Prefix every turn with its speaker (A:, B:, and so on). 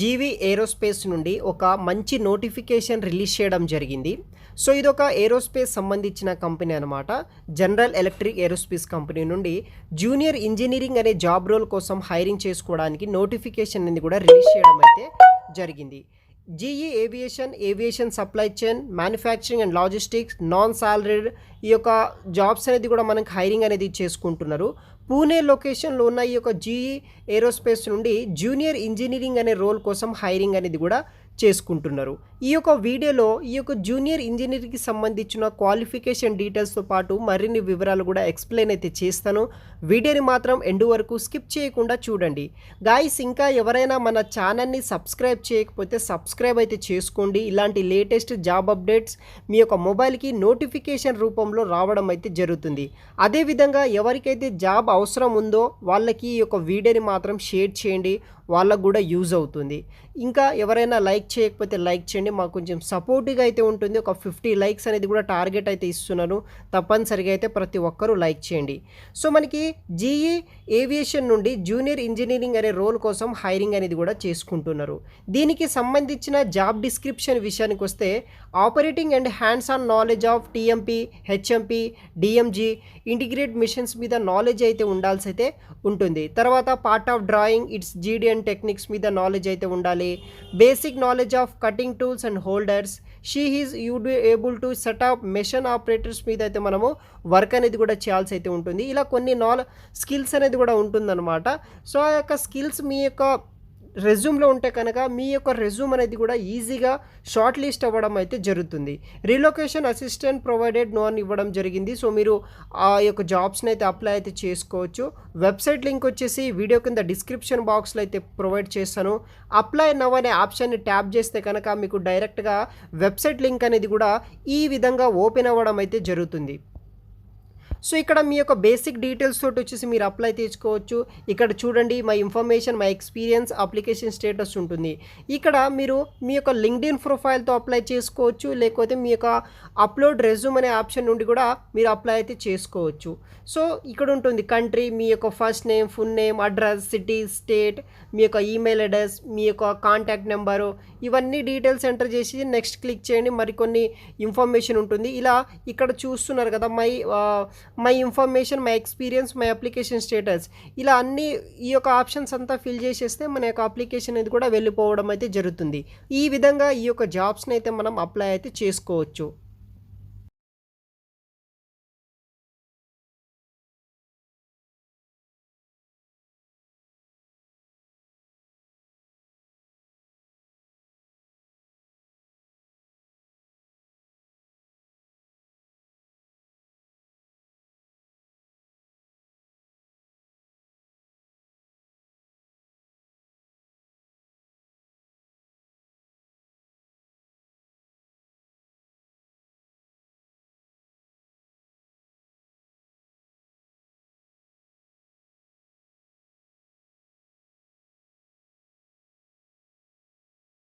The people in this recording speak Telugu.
A: జీవీ ఏరోస్పేస్ నుండి ఒక మంచి నోటిఫికేషన్ రిలీజ్ చేయడం జరిగింది. సో ఇది ఒక ఏరోస్పేస్ సంబంధించిన కంపెనీ అనమాట జనరల్ ఎలక్ట్రిక్ ఏరోస్పేస్ కంపెనీ నుండి జూనియర్ ఇంజనీరింగ్ అనే జాబ్ రోల్ కోసం హైరింగ్ చేసుకోవడానికి నోటిఫికేషన్ అనేది కూడా రిలీజ్ చేయడం అయితే జరిగింది. GE aviation aviation supply chain manufacturing and logistics non salaried ఈ యొక్క జాబ్స్ అనేది కూడా మనకి హైరింగ్ అనేది చేసుకుంటున్నారు. పూణే లొకేషన్లో ఉన్న ఈ యొక్క జీఈ ఏరోస్పేస్ నుండి జూనియర్ ఇంజనీరింగ్ అనే రోల్ కోసం హైరింగ్ అనేది కూడా చేసుకుంటున్నారు. ఈ యొక్క వీడియోలో ఈ యొక్క జూనియర్ ఇంజనీరింగ్కి సంబంధించిన క్వాలిఫికేషన్ డీటెయిల్స్తో పాటు మరిన్ని వివరాలు కూడా ఎక్స్ప్లెయిన్ అయితే చేస్తాను. వీడియోని మాత్రం ఎండు వరకు స్కిప్ చేయకుండా చూడండి. గాయస్ ఇంకా ఎవరైనా మన ఛానల్ని సబ్స్క్రైబ్ చేయకపోతే సబ్స్క్రైబ్ అయితే చేసుకోండి. ఇలాంటి లేటెస్ట్ జాబ్ అప్డేట్స్ మీ యొక్క మొబైల్కి నోటిఫికేషన్ రూపంలో రావడం అయితే జరుగుతుంది. అదేవిధంగా ఎవరికైతే జాబ్ అవసరం ఉందో వాళ్ళకి ఈ యొక్క వీడియోని మాత్రం షేర్ చేయండి. వాళ్ళకు కూడా యూజ్ అవుతుంది. ఇంకా ఎవరైనా లైక్ చేయకపోతే లైక్ చేయండి. మాకు కొంచెం సపోర్టివ్గా అయితే ఉంటుంది. ఒక ఫిఫ్టీ లైక్స్ అనేది కూడా టార్గెట్ అయితే ఇస్తున్నాను తప్పనిసరిగా అయితే ప్రతి ఒక్కరూ లైక్ చేయండి. సో మనకి జీఈ ఏవియేషన్ నుండి జూనియర్ ఇంజనీరింగ్ అనే రోల్ కోసం హైరింగ్ అనేది కూడా చేసుకుంటున్నారు. దీనికి సంబంధించిన జాబ్ డిస్క్రిప్షన్ విషయానికి వస్తే operating and hands on knowledge of TMP HMP DMG integrate machines మీద నాలెడ్జ్ అయితే ఉండాల్సి అయితే ఉంటుంది. తర్వాత part of drawing its GD and techniques మీద నాలెడ్జ్ అయితే ఉండాలి. Basic knowledge of cutting tools and holders she he's you do able to setup machine operators మీద అయితే మనము వర్క్ అనేది కూడా చేయాల్సి అయితే ఉంటుంది. ఇలా కొన్ని నాలె స్కిల్స్ అనేది కూడా ఉంటుందన్నమాట. సో ఆ యొక్క స్కిల్స్ మీ యొక్క రెజ్యూమ్లో ఉంటే కనుక మీ యొక్క రెజ్యూమ్ అనేది కూడా ఈజీగా షార్ట్ లిస్ట్ అవ్వడం అయితే జరుగుతుంది. రీలొకేషన్ అసిస్టెంట్ ప్రొవైడెడ్ నోన్ ఇవ్వడం జరిగింది. సో మీరు ఆ యొక్క జాబ్స్ని అయితే అప్లై అయితే చేసుకోవచ్చు. వెబ్సైట్ లింక్ వచ్చేసి వీడియో కింద డిస్క్రిప్షన్ బాక్స్లో అయితే ప్రొవైడ్ చేస్తాను. అప్లై నవ్ అనే ఆప్షన్ని ట్యాప్ చేస్తే కనుక మీకు డైరెక్ట్గా వెబ్సైట్ లింక్ అనేది కూడా ఈ విధంగా ఓపెన్ అవ్వడం అయితే జరుగుతుంది. సో ఇక్కడ మీ యొక్క బేసిక్ డీటెయిల్స్ తోటి వచ్చేసి మీరు అప్లై తీసుకోవచ్చు. ఇక్కడ చూడండి my information my experience application status ఉంటుంది. ఇక్కడ మీరు మీ యొక్క లింక్డ్ఇన్ ప్రొఫైల్తో అప్లై చేసుకోవచ్చు. లేకపోతే మీ యొక్క అప్లోడ్ రెజ్యూమ్ అనే ఆప్షన్ నుండి కూడా మీరు అప్లై అయితే చేసుకోవచ్చు. సో ఇక్కడ ఉంటుంది కంట్రీ మీ యొక్క first name full name address city state మీ యొక్క ఈమెయిల్ అడ్రస్ మీ యొక్క కాంటాక్ట్ నెంబరు ఇవన్నీ డీటెయిల్స్ ఎంటర్ చేసి నెక్స్ట్ క్లిక్ చేయండి. మరికొన్ని ఇన్ఫర్మేషన్ ఉంటుంది. ఇలా ఇక్కడ చూస్తున్నారు కదా my my information my experience my application status ఇలా అన్ని ఈ యొక్క ఆప్షన్స్ అంతా ఫిల్ చేసేస్తే మన యొక్క అప్లికేషన్ అనేది కూడా వెళ్ళిపోవడం అయితే జరుగుతుంది. ఈ విధంగా ఈ యొక్క జాబ్స్ని అయితే మనం అప్లై అయితే చేసుకోవచ్చు.